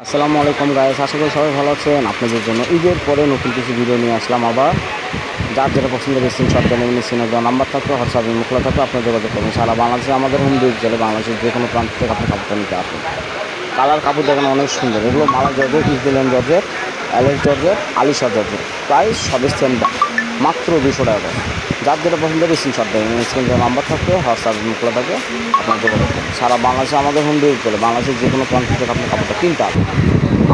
আসসালামু আলাইকুম গাইস আশা করি সবাই ভালো আছেন। আপনাদের জন্য ঈদের পরে নতুন কিছু ভিডিও নিয়ে আসলাম আবার। যার যেটা পছন্দের স্ক্রিনশট দেন এমনি সিনে দেওয়া নাম্বার থাকবে হোয়াটসঅ্যাপে মুখলা থাকবে, আপনার যোগাযোগ করবেন। সারা বাংলাদেশে, আমাদের হোম ডিউটি চলে বাংলাদেশের যে কোনো প্রান্ত থেকে আপনি কাপড়টা নিতে আসবেন কালার কাপড় দেখেন অনেক সুন্দর। এগুলো মালা জর্জের ইসদিলেন জর্জের অ্যালেক্স জর্জের আলিশা জর্জের প্রাইস সবে সেম দাম মাত্র দুশো টাকা যার যেটা পছন্দের স্ক্রিনশট দেন স্ক্রিন দেওয়া নাম্বার থাকবে হোয়াটসঅ্যাপে মুখলা থাকবে, আপনার যোগাযোগ সারা বাংলাদেশে আমাদের হোম ডিউটি চলে। বাংলাদেশের যে কোনো প্রান্ত থেকে আপনি কাপড়টা কিনতে হবে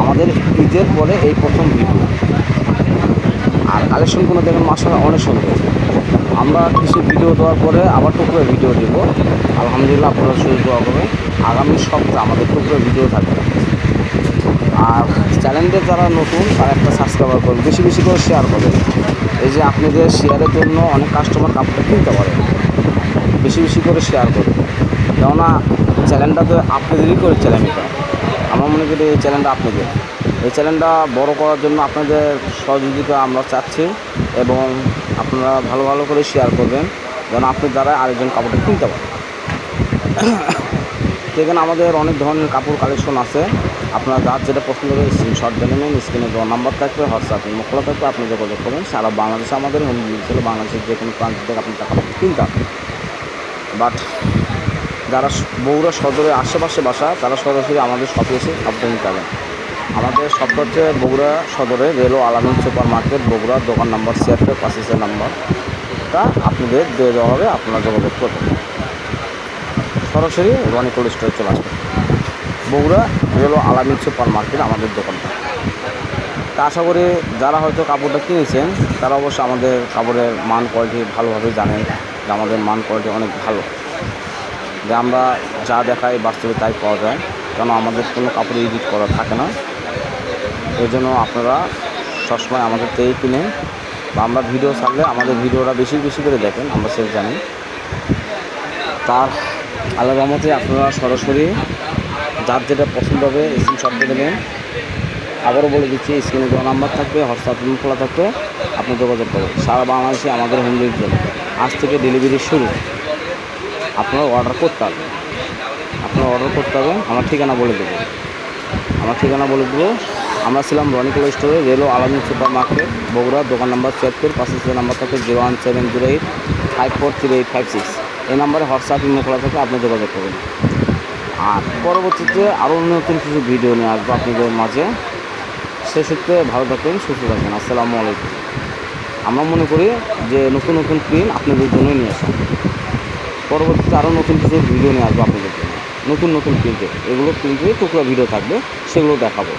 আমাদের ঈদের পরে এই প্রথম ভিডিও আর কালেকশন কালেকশনগুলো দেখেন মাসাল অনেক সুন্দর। আমরা কিছু ভিডিও দেওয়ার পরে আবার টুকরো ভিডিও দেবো। আলহামদুলিল্লাহ আপনারা শুরু দেওয়া করবেন। আগামী সপ্তাহে আমাদের টুকরো ভিডিও থাকবে। আর চ্যানেলে যারা নতুন, তারা একটা সাবস্ক্রাইবার করবে বেশি বেশি করে শেয়ার করবেন। এই যে আপনাদের শেয়ারের জন্য অনেক কাস্টমার কাপড়টা কিনতে পারে। বেশি বেশি করে শেয়ার করবেন কেননা চ্যানেলটা তো আপনাদেরই করে চ্যানেল এটা আমার মনে করি এই চ্যানেলটা আপনাদের। এই চ্যানেলটা বড় করার জন্য আপনাদের সহযোগিতা আমরা চাচ্ছি এবং আপনারা ভালো ভালো করে শেয়ার করবেন যেন আপনার দ্বারা আরেকজন কাপড়টা কিনতে পারে তো এখানে আমাদের অনেক ধরনের কাপড় কালেকশন আছে। আপনারা যার যেটা পছন্দ করে স্ক্রিনশট দিয়ে নেবেন স্ক্রিনে দেওয়া নাম্বার থাকবে হোয়াটসঅ্যাপে মোকলা থাকবে, আপনি যোগাযোগ করবেন। সারা বাংলাদেশে আমাদের হোম ছিল বাংলাদেশের যে কোনো প্রান্ত থেকে আপনি টাকা কিনতে পারবেন বাট যারা বগুড়া সদরের আশেপাশে বাসা, তারা সরাসরি আমাদের শপে এসে কাপড় নিতে পারেন আমাদের শপটা হচ্ছে বগুড়া সদরে রেলো আলামিন সুপার মার্কেট বগুড়া দোকান নাম্বার ছিয়াত্তর পাঁচিশের নাম্বারটা আপনাদের দিয়ে দেওয়া হবে, আপনারা যোগাযোগ করবেন। সরাসরি রনি কোল্ড স্টোরে চলে আসবেন। বগুড়া রেলো আলামিন সুপার মার্কেট আমাদের দোকানটা। তা আশা করি যারা হয়তো কাপড়টা কিনেছেন, তারা অবশ্য আমাদের কাপড়ের মান কোয়ালিটি ভালোভাবে জানেন যে আমাদের মান কোয়ালিটি অনেক ভালো। যে আমরা যা দেখাই বাস্তবে তাই পাওয়া যায়, কেন আমাদের কোনো কাপড় এডিট করা থাকে না। এই জন্য আপনারা সবসময় আমাদের থেকেই কিনে বা আমরা ভিডিও ছাড়লে আমাদের ভিডিওটা বেশি বেশি করে দেখেন, আমরা সেটা জানি। তার আল্লাহ রহমতে আপনারা সরাসরি যার যেটা পছন্দ হবে স্ক্রিনশট দিয়ে দেবেন। আবারও বলে দিচ্ছি স্ক্রিনে দেওয়া নাম্বার থাকবে হোয়াটসঅ্যাপ লিঙ্ক খোলা থাকবে, আপনি যোগাযোগ করবেন সারা বাংলাদেশে আমাদের হোম ডেলিভারি আজ থেকে ডেলিভারি শুরু। আপনারা অর্ডার করতে হবে। আপনারা অর্ডার করতে হবে, আমার ঠিকানা বলে দেবো। আমার ঠিকানা বলে দেবো। আমরা ছিলাম রনিকুল স্টোরে রেলো আলামিন সুপার মার্কেট বগুড়া, দোকান নাম্বার ছিয়াত্তর পাঁচশো নাম্বার থাকে zero one seven zero eight five four three eight five six এই নাম্বারে হোয়াটসঅ্যাপ ইমো খোলা থাকে আপনি যোগাযোগ করবেন। আর পরবর্তীতে আরও নতুন কিছু ভিডিও নিয়ে আসব আপনাদের মাঝে। সে সূত্রে ভালো থাকবেন সুস্থ থাকবেন আসসালামু আলাইকুম। আমরা মনে করি যে নতুন নতুন ক্রিম আপনাদের জন্যই নিয়ে আসা। পরবর্তীতে আরও নতুন কিছু ভিডিও নিয়ে আসব আপনাদের জন্য। নতুন নতুন প্রিন্টে এগুলো প্রিন্টে টুকরা ভিডিও থাকবে, সেগুলো দেখাবো।